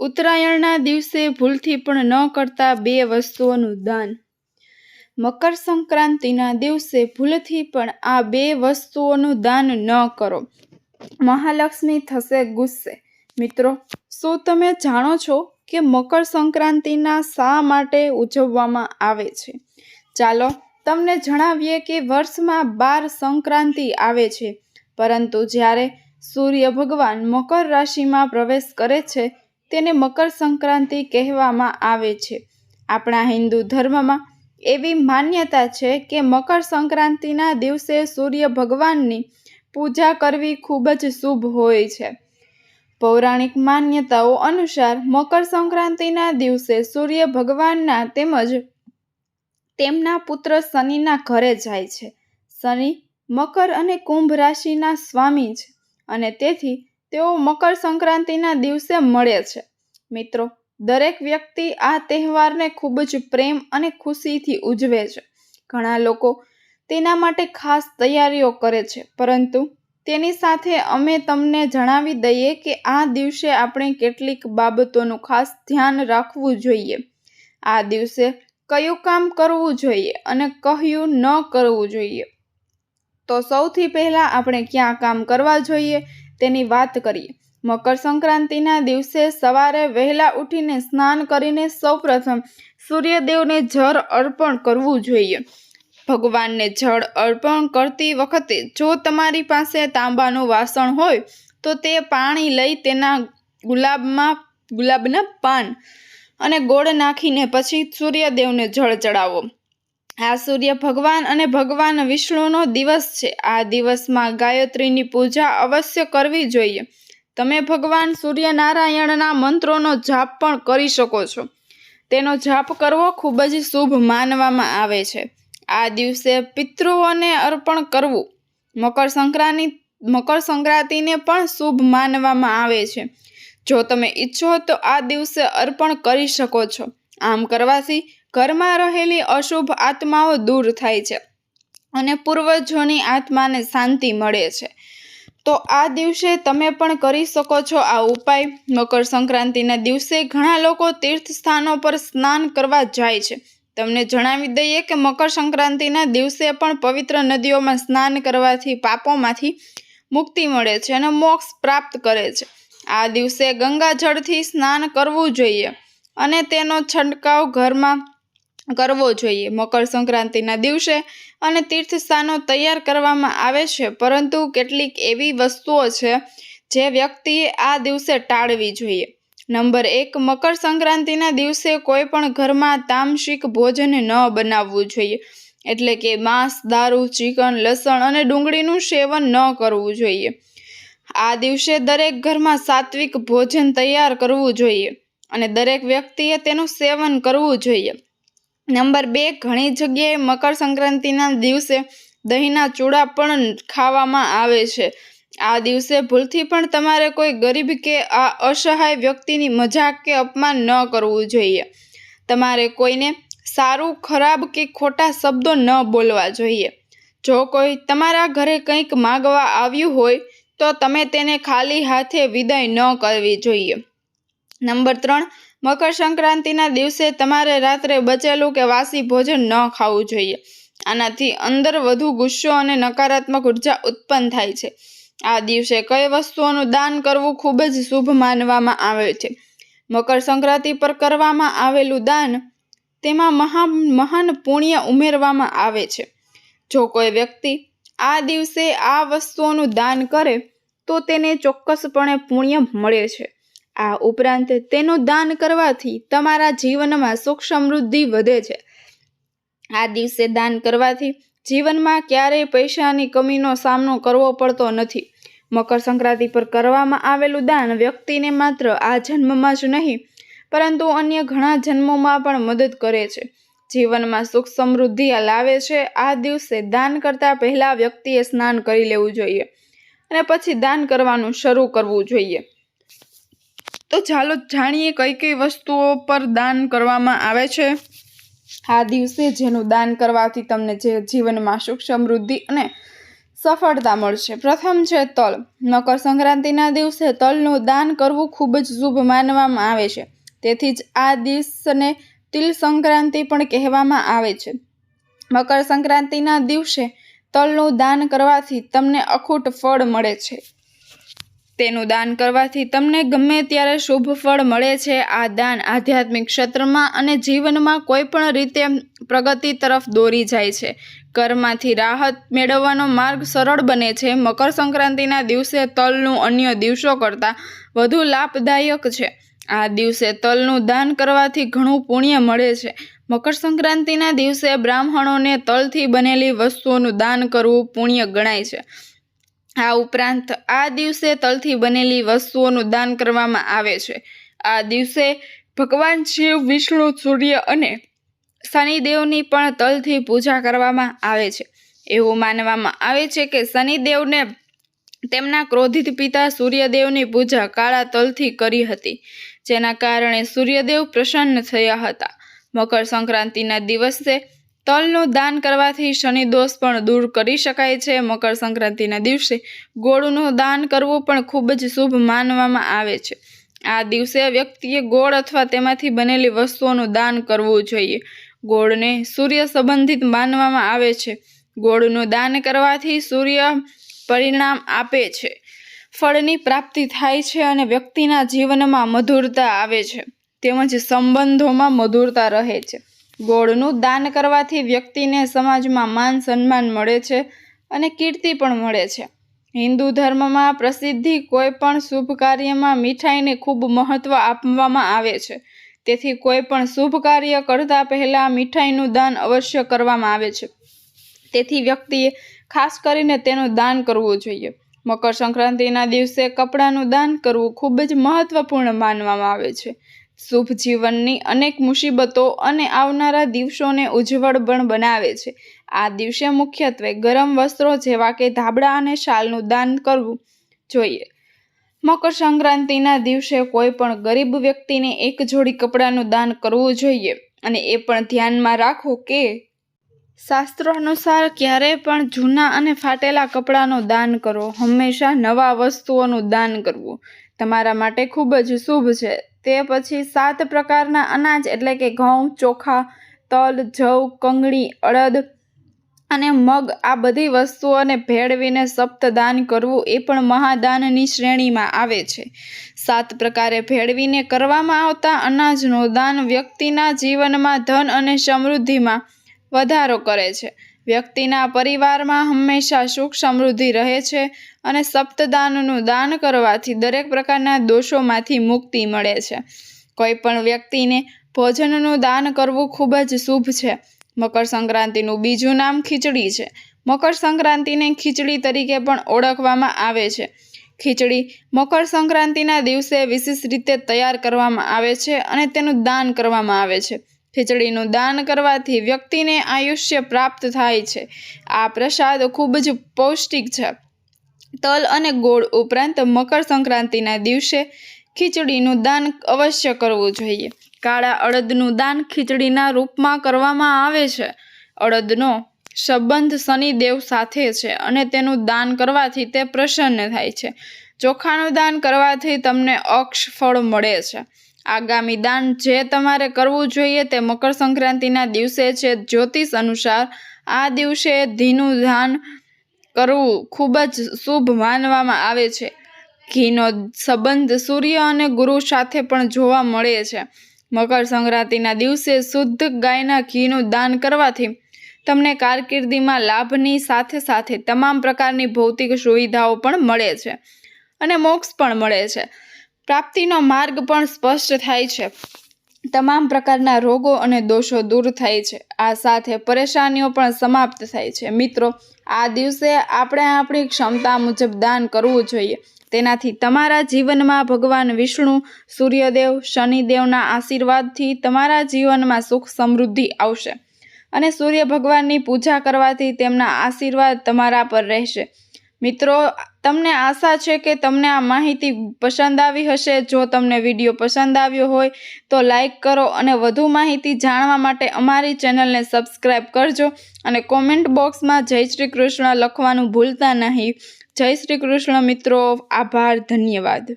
ઉત્તરાયણના દિવસે ભૂલથી પણ ન કરતા બે વસ્તુઓનું દાન. મકર સંક્રાંતિના દિવસે ભૂલથી પણ આ બે વસ્તુઓનું દાન ન કરો. મહાલક્ષ્મી થશે ગુસ્સે. મિત્રો, શું તમે જાણો છો કે મકર સંક્રાંતિના શા માટે ઉજવવામાં આવે છે? ચાલો, તમને જણાવીએ કે વર્ષમાં બાર સંક્રાંતિ આવે છે. પરંતુ જ્યારે સૂર્ય ભગવાન મકર રાશિમાં પ્રવેશ કરે છે તેને મકર સંક્રાંતિ કહેવામાં આવે છે. આપણા હિન્દુ ધર્મમાં એવી માન્યતા છે કે મકર સંક્રાંતિના દિવસે સૂર્ય ભગવાનની પૂજા કરવી ખૂબ જ શુભ હોય છે. પૌરાણિક માન્યતાઓ અનુસાર મકર સંક્રાંતિના દિવસે સૂર્ય ભગવાનના તેમજ તેમના પુત્ર શનિના ઘરે જાય છે. શનિ મકર અને કુંભ રાશિના સ્વામી છે અને તેથી તેઓ મકર સંક્રાંતિના દિવસે મળે છે. મિત્રો, દરેક વ્યક્તિ આ તહેવારને ખૂબ જ પ્રેમ અને ખુશીથી ઉજવે છે. ઘણા લોકો તેના માટે ખાસ તૈયારીઓ કરે છે, પરંતુ તેની સાથે અમે તમને જણાવી દઈએ કે આ દિવસે આપણે કેટલીક બાબતોનું ખાસ ધ્યાન રાખવું જોઈએ. આ દિવસે કયું કામ કરવું જોઈએ અને કહ્યું ન કરવું જોઈએ? તો સૌથી પહેલાં આપણે ક્યાં કામ કરવા જોઈએ? તેની વાત કરીએ મકર સંક્રાંતિના દિવસે સવારે વહેલા ઉઠીને સ્નાન કરીને સૌપ્રથમ સૂર્યદેવને જળ અર્પણ કરવું જોઈએ. ભગવાનને જળ અર્પણ કરતી વખતે જો તમારી પાસે તાંબાનું વાસણ હોય, તો તે પાણી લઈ તેના ગુલાબમાં, ગુલાબના પાન અને ગોળ નાખીને પછી સૂર્યદેવને જળ ચડાવો. આ સૂર્ય ભગવાન અને ભગવાન વિષ્ણુનો દિવસ છે. આ દિવસમાં ગાયત્રીની પૂજા અવશ્ય કરવી જોઈએ. તમે ભગવાન સૂર્યનારાયણના મંત્રોનો જાપ પણ કરી શકો છો. તેનો જાપ કરવો ખૂબ જ શુભ માનવામાં આવે છે. આ દિવસે પિતૃઓને અર્પણ કરવું મકર સંક્રાંતિ, મકર સંક્રાંતિને પણ શુભ માનવામાં આવે છે. જો તમે ઈચ્છો તો આ દિવસે અર્પણ કરી શકો છો. આમ કરવાથી ઘરમાં રહેલી અશુભ આત્માઓ દૂર થાય છે અને પૂર્વજોની આત્માને શાંતિ મળે છે. તો આ દિવસે તમે પણ કરી શકો છો આ ઉપાય. મકર સંક્રાંતિના દિવસે ઘણા લોકો તીર્થ સ્થાનો પર સ્નાન કરવા જાય છે. તમને જણાવી દઈએ કે મકર સંક્રાંતિના દિવસે પણ પવિત્ર નદીઓમાં સ્નાન કરવાથી પાપોમાંથી મુક્તિ મળે છે અને મોક્ષ પ્રાપ્ત કરે છે. આ દિવસે ગંગાજળથી સ્નાન કરવું જોઈએ અને તેનો છંટકાવ ઘરમાં કરવો જોઈએ. મકર સંક્રાંતિના દિવસે અને તીર્થસ્થાનો તૈયાર કરવામાં આવે છે, પરંતુ કેટલીક એવી વસ્તુઓ છે જે વ્યક્તિએ આ દિવસે ટાળવી જોઈએ. નંબર એક, મકર સંક્રાંતિના દિવસે કોઈ પણ ઘરમાં તામસિક ભોજન ન બનાવવું જોઈએ. એટલે કે માંસ, દારૂ, ચિકન, લસણ અને ડુંગળીનું સેવન ન કરવું જોઈએ. આ દિવસે દરેક ઘરમાં સાત્વિક ભોજન તૈયાર કરવું જોઈએ અને દરેક વ્યક્તિએ તેનું સેવન કરવું જોઈએ. નંબર બે, ઘણી જગ્યાએ મકર સંક્રાંતિના દિવસે દહીંના ચૂડા પણ ખાવામાં આવે છે. આ દિવસે ભૂલથી પણ તમારે કોઈ ગરીબ કે આ અસહાય વ્યક્તિની મજાક કે અપમાન ન કરવું જોઈએ. તમારે કોઈને સારું, ખરાબ કે ખોટા શબ્દો ન બોલવા જોઈએ. જો કોઈ તમારા ઘરે કંઈક માગવા આવ્યું હોય, તો તમે તેને ખાલી હાથે વિદાય ન કરવી જોઈએ. નંબર ત્રણ મકર સંક્રાંતિના દિવસે તમારે રાત્રે બચેલું કે વાસી ભોજન ન ખાવું જોઈએ. આનાથી અંદર વધુ ગુસ્સો અને નકારાત્મક ઊર્જા ઉત્પન્ન થાય છે. આ દિવસે કઈ વસ્તુઓનું દાન કરવું ખૂબ જ શુભ માનવામાં આવે છે. મકર સંક્રાંતિ પર કરવામાં આવેલું દાન તેમાં મહા મહાન પુણ્ય ઉમેરવામાં આવે છે. જો કોઈ વ્યક્તિ આ દિવસે આ વસ્તુઓનું દાન કરે તો તેને ચોક્કસપણે પુણ્ય મળે છે. આ ઉપરાંત તેનું દાન કરવાથી તમારા જીવનમાં સુખ સમૃદ્ધિ વધે છે. આ દિવસે દાન કરવાથી જીવનમાં ક્યારેય પૈસાની કમીનો સામનો કરવો પડતો નથી. મકર સંક્રાંતિ પર કરવામાં આવેલું દાન વ્યક્તિને માત્ર આ જન્મમાં જ નહીં, પરંતુ અન્ય ઘણા જન્મોમાં પણ મદદ કરે છે. જીવનમાં સુખ સમૃદ્ધિ લાવે છે, આ દિવસે દાન કરતાં પહેલાં વ્યક્તિએ સ્નાન કરી લેવું જોઈએ અને પછી દાન કરવાનું શરૂ કરવું જોઈએ. તો ચાલો જાણીએ કઈ કઈ વસ્તુઓ પર દાન કરવામાં આવે છે. આ દિવસે જેનું દાન કરવાથી તમને જે જીવનમાં સુખ સમૃદ્ધિ અને સફળતા મળશે. પ્રથમ છે તલ. મકર સંક્રાંતિના દિવસે તલનું દાન કરવું ખૂબ જ શુભ માનવામાં આવે છે. તેથી જ આ દિવસને તિલ સંક્રાંતિ પણ કહેવામાં આવે છે. મકર સંક્રાંતિના દિવસે તલનું દાન કરવાથી તમને અખૂટ ફળ મળે છે. તેનું દાન કરવાથી તમને ગમે ત્યારે શુભ ફળ મળે છે. આ દાન આધ્યાત્મિક ક્ષેત્રમાં અને જીવનમાં કોઈ પણ રીતે પ્રગતિ તરફ દોરી જાય છે. કરમાંથી રાહત મેળવવાનો માર્ગ સરળ બને છે. મકર સંક્રાંતિના દિવસે તલનું અન્ય દિવસો કરતાં વધુ લાભદાયક છે. આ દિવસે તલનું દાન કરવાથી ઘણું પુણ્ય મળે છે. મકર સંક્રાંતિના દિવસે બ્રાહ્મણોને તલથી બનેલી વસ્તુઓનું દાન કરવું પુણ્ય ગણાય છે. આ ઉપરાંત આ દિવસે તલથી બનેલી વસ્તુઓનું દાન કરવામાં આવે છે. આ દિવસે ભગવાન શિવ, વિષ્ણુ, સૂર્ય અને શનિદેવની પણ તલથી પૂજા કરવામાં આવે છે. એવું માનવામાં આવે છે કે શનિદેવને તેમના ક્રોધિત પિતા સૂર્યદેવની પૂજા કાળા તલથી કરી હતી, જેના કારણે સૂર્યદેવ પ્રસન્ન થયા હતા. મકર સંક્રાંતિના દિવસે તલનું દાન કરવાથી શનિ દોષ પણ દૂર કરી શકાય છે. મકર સંક્રાંતિના દિવસે ગોળનું દાન કરવું પણ ખૂબ જ શુભ માનવામાં આવે છે. આ દિવસે વ્યક્તિએ ગોળ અથવા તેમાંથી બનેલી વસ્તુઓનું દાન કરવું જોઈએ. ગોળને સૂર્ય સંબંધિત માનવામાં આવે છે. ગોળનું દાન કરવાથી સૂર્ય પરિણામ આપે છે. ફળની પ્રાપ્તિ થાય છે અને વ્યક્તિના જીવનમાં મધુરતા આવે છે. તેમજ સંબંધોમાં મધુરતા રહે છે. ગોળનું દાન કરવાથી વ્યક્તિને સમાજમાં માન સન્માન મળે છે અને કીર્તિ પણ મળે છે. હિન્દુ ધર્મમાં પ્રસિદ્ધિ કોઈ પણ શુભ કાર્યમાં મીઠાઈને ખૂબ મહત્ત્વ આપવામાં આવે છે. તેથી કોઈ પણ શુભ કાર્ય કરતાં પહેલાં મીઠાઈનું દાન અવશ્ય કરવામાં આવે છે. તેથી વ્યક્તિએ ખાસ કરીને તેનું દાન કરવું જોઈએ. મકર સંક્રાંતિના દિવસે કપડાનું દાન કરવું ખૂબ જ મહત્વપૂર્ણ માનવામાં આવે છે. શુભ જીવનની અનેક મુસીબતો અને આવનારા દિવસોને ઉજ્જવળ પણ બનાવે છે. આ દિવસે મુખ્યત્વે ગરમ વસ્ત્રો જેવા કે ધાબળા અને શાલનું દાન કરવું જોઈએ. મકર સંક્રાંતિના દિવસે કોઈ પણ ગરીબ વ્યક્તિને એક જોડી કપડાનું દાન કરવું જોઈએ અને એ પણ ધ્યાનમાં રાખો કે શાસ્ત્રો અનુસાર ક્યારેય પણ જૂના અને ફાટેલા કપડાનું દાન કરો. હંમેશા નવા વસ્તુઓનું દાન કરવું તમારા માટે ખૂબ જ શુભ છે. તે પછી સાત પ્રકારના અનાજ એટલે કે ઘઉં, ચોખા, તલ, જવ, કંગળી, અડદ અને મગ આ બધી વસ્તુઓને ભેળવીને સપ્તદાન કરવું એ પણ મહાદાનની શ્રેણીમાં આવે છે. સાત પ્રકારે ભેળવીને કરવામાં આવતા અનાજનું દાન વ્યક્તિના જીવનમાં ધન અને સમૃદ્ધિમાં વધારો કરે છે. વ્યક્તિના પરિવારમાં હંમેશા સુખ સમૃદ્ધિ રહે છે. અને સપ્તદાનનું દાન કરવાથી દરેક પ્રકારના દોષોમાંથી મુક્તિ મળે છે. કોઈ પણ વ્યક્તિને ભોજનનું દાન કરવું ખૂબ જ શુભ છે. મકર સંક્રાંતિનું બીજું નામ ખીચડી છે. મકર સંક્રાંતિને ખીચડી તરીકે પણ ઓળખવામાં આવે છે. ખીચડી મકર સંક્રાંતિના દિવસે વિશેષ રીતે તૈયાર કરવામાં આવે છે અને તેનું દાન કરવામાં આવે છે. ખીચડીનું દાન કરવાથી વ્યક્તિને આયુષ્ય પ્રાપ્ત થાય છે. આ પ્રસાદ ખૂબ જ પૌષ્ટિક છે. તલ અને ગોળ ઉપરાંત મકર સંક્રાંતિના દિવસે ખીચડીનું દાન અવશ્ય કરવું જોઈએ. કાળા અડદનું દાન ખીચડીના રૂપમાં કરવામાં આવે છે. અડદનો સંબંધ શનિદેવ સાથે છે અને તેનું દાન કરવાથી તે પ્રસન્ન થાય છે. ચોખાનું દાન કરવાથી તમને અક્ષ ફળ મળે છે. આગામી દાન જે તમારે કરવું જોઈએ તે મકર સંક્રાંતિના દિવસે છે. જ્યોતિષ અનુસાર આ દિવસે ધીનું દાન કરવું ખૂબ જ શુભ માનવામાં આવે છે. ઘીનો સંબંધ સૂર્ય અને ગુરુ સાથે પણ જોવા મળે છે. મકર સંક્રાંતિના દિવસે શુદ્ધ ગાયના ઘીનું દાન કરવાથી તમને કારકિર્દીમાં લાભની સાથે સાથે તમામ પ્રકારની ભૌતિક સુવિધાઓ પણ મળે છે અને મોક્ષ પણ મળે છે. પ્રાપ્તિનો માર્ગ પણ સ્પષ્ટ થાય છે. તમામ પ્રકારના રોગો અને દોષો દૂર થાય છે. આ સાથે પરેશાનીઓ પણ સમાપ્ત થાય છે. મિત્રો આ દિવસે આપણે આપણી ક્ષમતા મુજબ દાન કરવું જોઈએ. તેનાથી તમારા જીવનમાં ભગવાન વિષ્ણુ, સૂર્યદેવ, શનિદેવના આશીર્વાદથી તમારા જીવનમાં સુખ સમૃદ્ધિ આવશે. અને સૂર્ય ભગવાનની પૂજા કરવાથી તેમના આશીર્વાદ તમારા પર રહેશે. મિત્રો તમને આશા છે કે તમને આ માહિતી પસંદ આવી હશે. જો તમને વીડિયો પસંદ આવ્યો હોય, તો લાઈક કરો અને વધુ માહિતી જાણવા માટે અમારી ચેનલને સબસ્ક્રાઈબ કરજો અને કોમેન્ટ બોક્સમાં જય શ્રી કૃષ્ણ લખવાનું ભૂલતા નહીં. જય શ્રી કૃષ્ણ મિત્રો, આભાર, ધન્યવાદ.